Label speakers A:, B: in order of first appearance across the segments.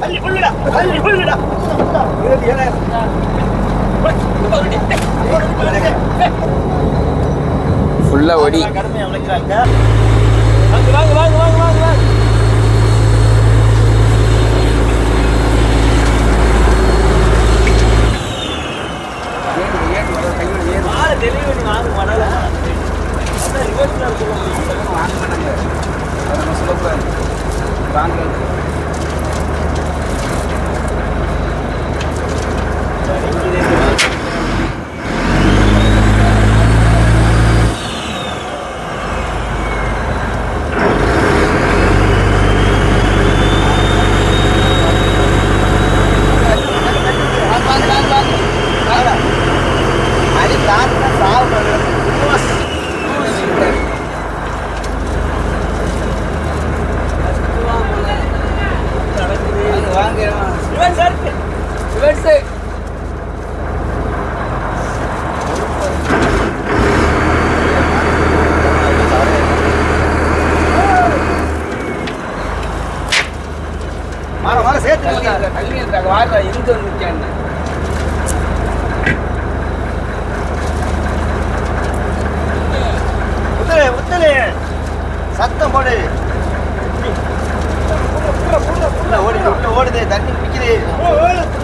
A: தள்ளி கொள்ளுடா
B: தள்ளி கொள்ளுடா இருபத்தி ஏழாயிரம் ஃபுல்லாக ஒடி வாங்க வாங்க வாங்க
C: வாங்க. Olha!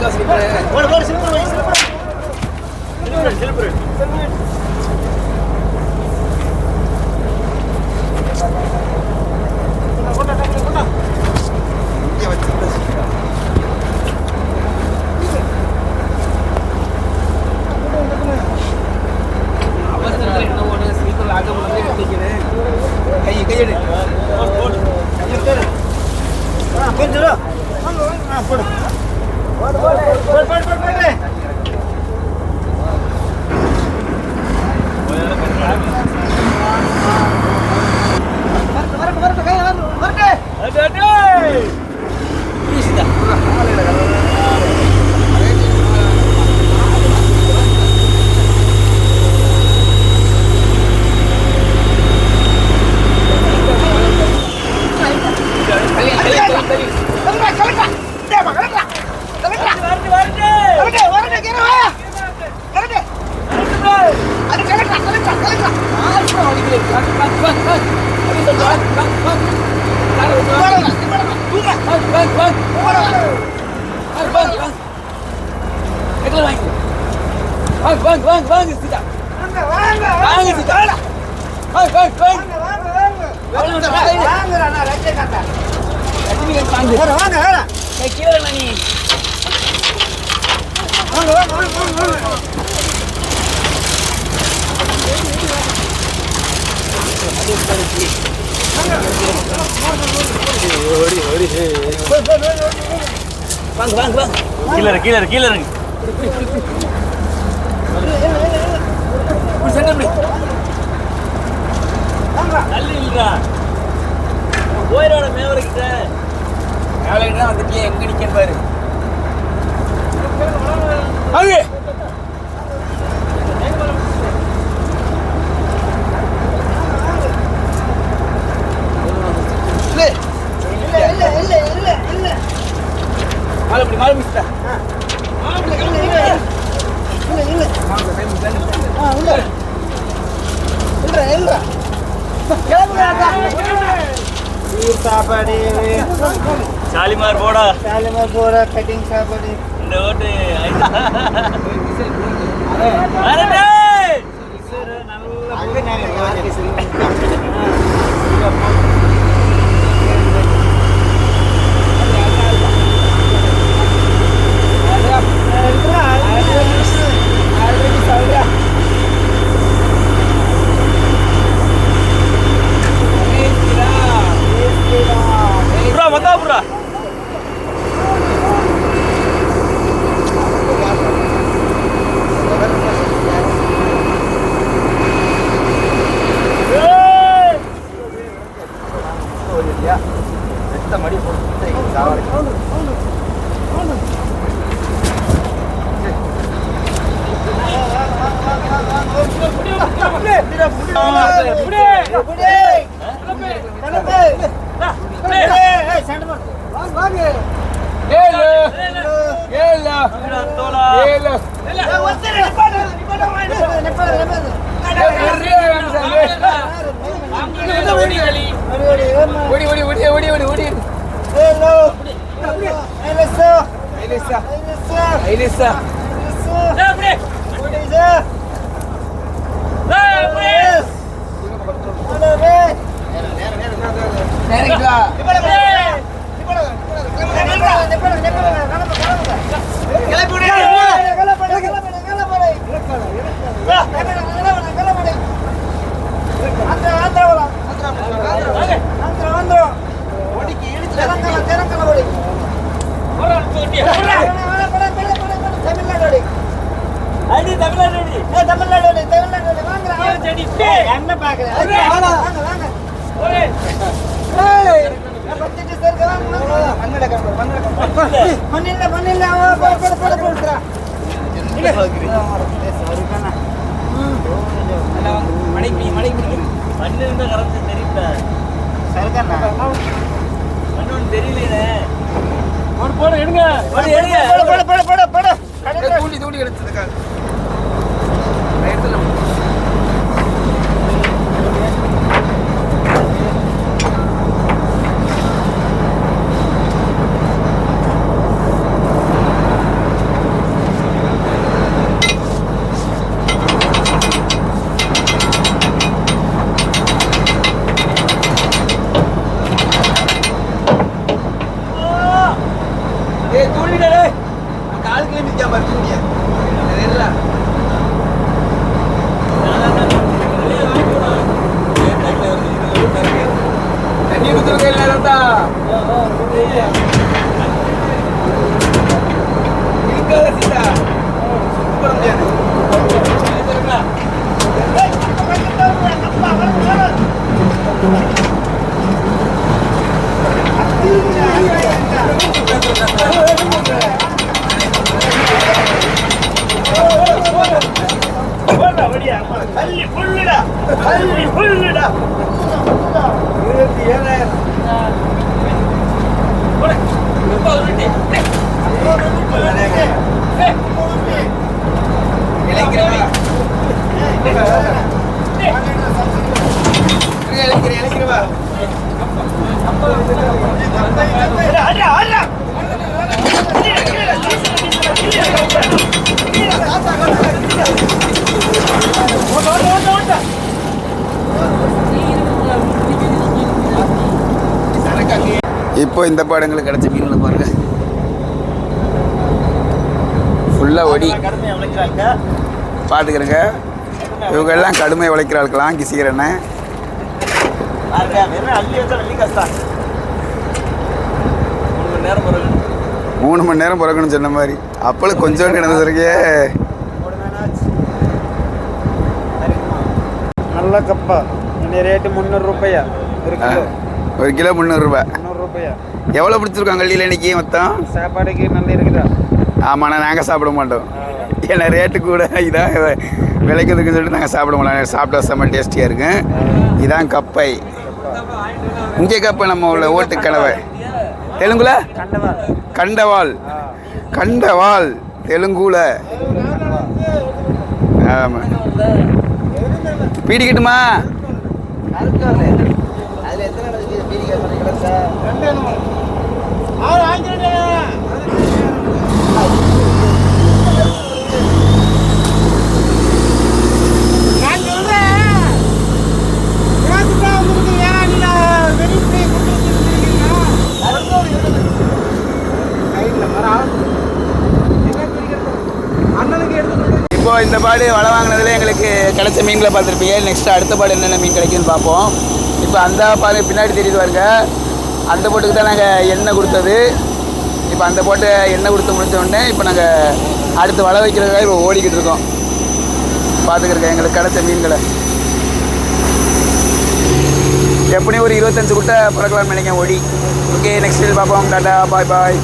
C: casi.
B: Bueno, bueno,
C: siempre por ahí, siempre por ahí. Siempre por ahí, siempre por ahí. தூங்க வாங்க வாங்க. வாங்க சீதா வாங்க. வாங்க வாங்க. வாங்க ரஜே காட்டா வாங்க. வாங்க வாங்க. வாங்க வாங்க. வாங்க வாங்க.
B: வாங்க வாங்க வாங்க. கீழே கீழே கீழே இறங்கு தள்ளி இல்லடா போயிரோட மேவர்கிட்ட வேலைக்கு தான்
A: வந்துட்டு எங்கே நிற்க பாரு. அது Kita berdiri.
C: ಶಾಲಿಮಾರ್
B: ಬೋಡ ಶಾಲಿಮಾರ್
C: ಬೋಡ ಕಟಿಂಗ್ ಶಾಪ್ ಅಲ್ಲಿ
B: இந்த ஓட்டு
A: Bro, mata bro.
C: ஓடி ஓடி ஓடி ஓடி ஓடி ஓடி
A: ஹலோ
C: ஐலசா ஐலசா
A: ஐலசா ஐலசா அப்படியே ஓடி சார் தமிழ்நாடு தமிழ்நாடு தமிழ்நாடு வாங்க. என்ன பாக்குற? வாங்க, வாங்க, வாங்க. ஏய், நான் பத்திட்டு சருக்கு, வாங்க, வாங்க. மண்ணில்ல, மண்ணில்ல, அவன் போடு, போடு, போடு
B: எடுங்க போடு எடுங்க
A: போடு, போடு, போடு, போடு,
C: தூண்டி தூண்டி எடுத்ததுக்கா இப்போ இந்த பாடங்களுக்கு கிடைச்ச மீன்களை பாருங்க. ஃபுல்லாக ஒடி.
B: கடுமையா இவங்கெல்லாம்
C: பார்த்துக்கிறேங்க இவங்க எல்லாம் கடுமை உழைக்கிறாளுக்கலாம் கிசிக்கிறேன்னு
B: மூணு மணி நேரம் பிறகு.
C: மூணு மணி நேரம் பிறக்கணும்னு சொன்ன மாதிரி. அப்பளும் கொஞ்சோண்டு கிடந்திருக்கே
D: நல்ல கப்பா. இந்த ரேட்டு முந்நூறு ரூபாயா? ஒரு கிலோ
C: ஒரு கிலோ முந்நூறுரூபா
D: முந்நூறு ரூபாயா?
C: எவ்வளோ பிடிச்சிருக்கோம் கல்லியில் இன்னைக்கு மொத்தம்?
D: சாப்பாடுக்கு நல்லா இருக்குதா?
C: ஆமாண்ணா நாங்கள் சாப்பிட மாட்டோம். ஏன்னா ரேட்டு கூட இதான் விளைக்கிறதுக்கு சொல்லிட்டு நாங்கள் சாப்பிட மாட்டோம். சாப்பிட்டா செம்ம டேஸ்டியாக இருக்கும். இதான் கப்பை. இங்கே கப்பை நம்ம உள்ள ஓட்டு கலவை தெலுங்குல?
D: கண்டவா
C: கண்டவாள். கண்டவாள் தெலுங்குல. ஆமாம் பீடிக்கட்டுமா?
A: நான்
C: பாடு வலை வாங்கினதுல எங்களுக்கு கிடைச்ச மீன்களை பார்த்துருப்பீங்க. நெக்ஸ்ட் அடுத்த பாடு என்னென்ன மீன் கிடைக்குன்னு பார்ப்போம். இப்போ அந்த பாரு பின்னாடி தெரியுது பாருங்க. அந்த போட்டுக்கு தான் நாங்கள் எண்ணெய் கொடுத்தது. இப்போ அந்த போட்டு எண்ணெய் கொடுத்து முடிச்ச இப்போ நாங்கள் அடுத்து வலை வைக்கிறதுக்காக இப்போ ஓடிக்கிட்டு இருக்கோம். பார்த்துக்கிறேன் எங்களுக்கு கிடைச்ச மீன்களை. எப்படியும் ஒரு இருபத்தஞ்சு குட்டை பிறக்கலாம்னு நினைக்கிறேன் ஓடி. ஓகே நெக்ஸ்ட் பார்ப்போம். Tata bye bye